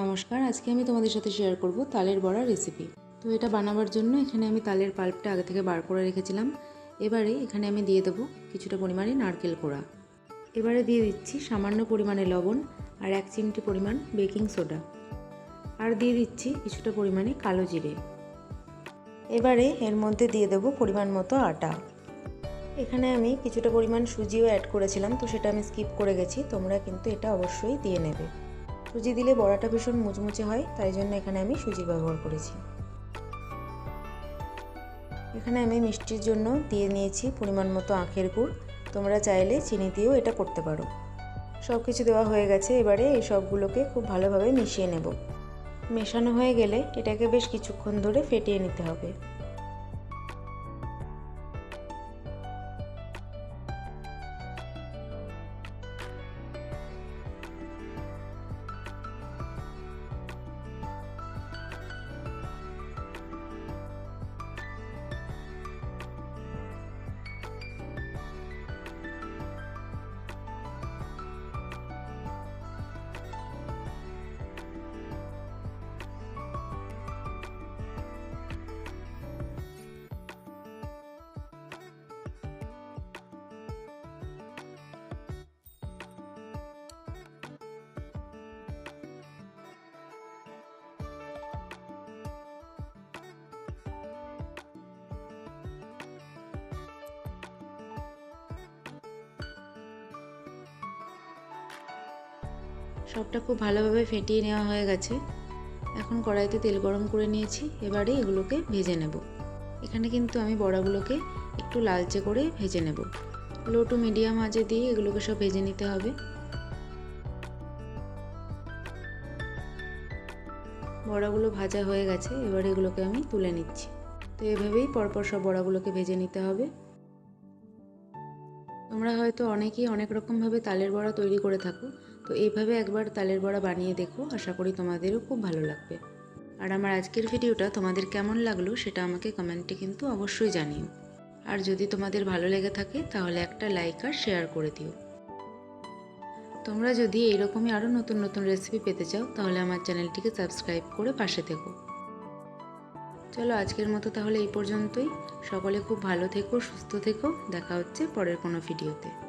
নমস্কার, আজকে আমি তোমাদের সাথে শেয়ার করব তালের বড়া রেসিপি তো এটা বানাবার জন্য এখানে আমি তালের পাল্পটা আগে থেকে বার করে রেখেছিলাম। এবারে এখানে আমি দিয়ে দেবো কিছুটা পরিমাণে নারকেল কোড়া। এবারে দিয়ে দিচ্ছি সামান্য পরিমাণে লবণ আর এক চিমটি পরিমাণ বেকিং সোডা আর দিয়ে দিচ্ছি কিছুটা পরিমাণে কালো জিরে। এবারে এর মধ্যে দিয়ে দেবো পরিমাণ মতো আটা। এখানে আমি কিছুটা পরিমাণ সুজিও অ্যাড করেছিলাম, তো সেটা আমি স্কিপ করে গেছি, তোমরা কিন্তু এটা অবশ্যই দিয়ে নেবে। সুজি দিলে বড়াটা ভীষণ মুচমুচে হয়, তাই জন্য এখানে আমি সুজি ব্যবহার করেছি। এখানে আমি মিষ্টির জন্য দিয়ে নিয়েছি পরিমাণ মতো আখের গুড়। তোমরা চাইলে চিনি দিয়েও এটা করতে পারো। সব কিছু দেওয়া হয়ে গেছে, এবারে এই সবগুলোকে খুব ভালোভাবে মিশিয়ে নেব। মেশানো হয়ে গেলে এটাকে বেশ কিছুক্ষণ ধরে ফেটিয়ে নিতে হবে। সবটা খুব ভালোভাবে ফেটিয়ে নেওয়া হয়ে গেছে। এখন কড়াইতে তেল গরম করে নিয়েছি, এবারে এগুলোকে ভেজে নেব। এখানে কিন্তু আমি বড়াগুলোকে একটু লালচে করে ভেজে নেব। লো টু মিডিয়াম আঁচে দিয়ে এগুলোকে সব ভেজে নিতে হবে। বড়াগুলো ভাজা হয়ে গেছে, এবার এগুলোকে আমি তুলে নিচ্ছি। তো এভাবেই পরপর সব বড়াগুলোকে ভেজে নিতে হবে। তোমরা হয়তো অনেকেই অনেক রকমভাবে তালের বড়া তৈরি করে থাকো তো এইভাবে একবার তালের বড়া বানিয়ে দেখো। আশা করি তোমাদেরও খুব ভালো লাগবে। আর আমার আজকের ভিডিওটা তোমাদের কেমন লাগল সেটা আমাকে কমেন্টে কিন্তু অবশ্যই জানিও। আর যদি তোমাদের ভালো লেগে থাকে তাহলে একটা লাইক আর শেয়ার করে দিও। তোমরা যদি এইরকমই আরও নতুন নতুন রেসিপি পেতে চাও তাহলে আমার চ্যানেলটিকে সাবস্ক্রাইব করে পাশে থেকো। চলো আজকের মতো তাহলে এই পর্যন্তই। সকলে খুব ভালো থেকো, সুস্থ থেকো। দেখা হচ্ছে পরের কোনো ভিডিওতে।